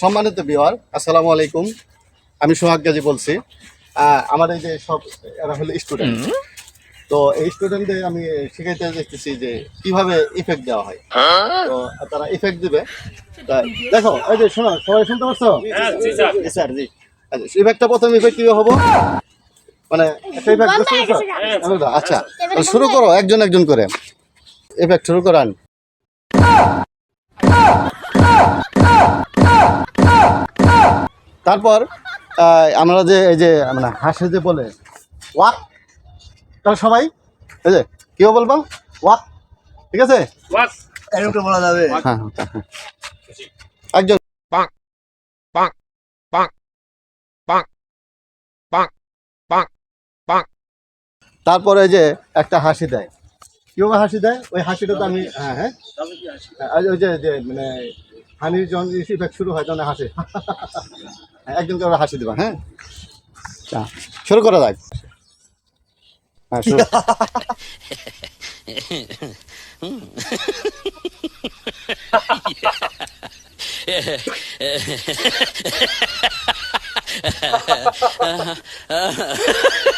সম্মানিত বিহার আসসালামু আলাইকুম। আমি সোহাগ গাজী বলছি। আমার এই যে সব এরা হলো স্টুডেন্ট তো এই স্টুডেন্টদের আমি শিখাইতে দেখতেছি যে কীভাবে ইফেক্ট দেওয়া হয়। তো তারা ইফেক্ট দিবে। দেখো এই যে শোনো সবাই শুনতে পারছ? স্যার। জি আচ্ছা ইফেক্টটা প্রথম ইফেক্ট কীভাবে হব? মানে একটা ইফেক্ট আচ্ছা শুরু করো একজন একজন করে। ইফেক্ট শুরু করান। তারপর আমরা যে এই যে মানে হাসে যে বলে ওয়াক তাহলে সবাই এই যে কেউ বলব ওয়াক ঠিক আছে? এরকম বলা যাবে। হ্যাঁ হ্যাঁ, হ্যাঁ। একজন। তারপরে যে একটা হাসি দেয়। কীভাবে হাসি দেয়? ওই হাসিটা তো আমি হ্যাঁ হ্যাঁ। ওই যে যে মানে হানির জন ইফেক্ট শুরু হয় তখন হাসে। হ্যাঁ, একজন করে হাসি দেবা হ্যাঁ? আচ্ছা, শুরু করা যাক। হ্যাঁ শুরু।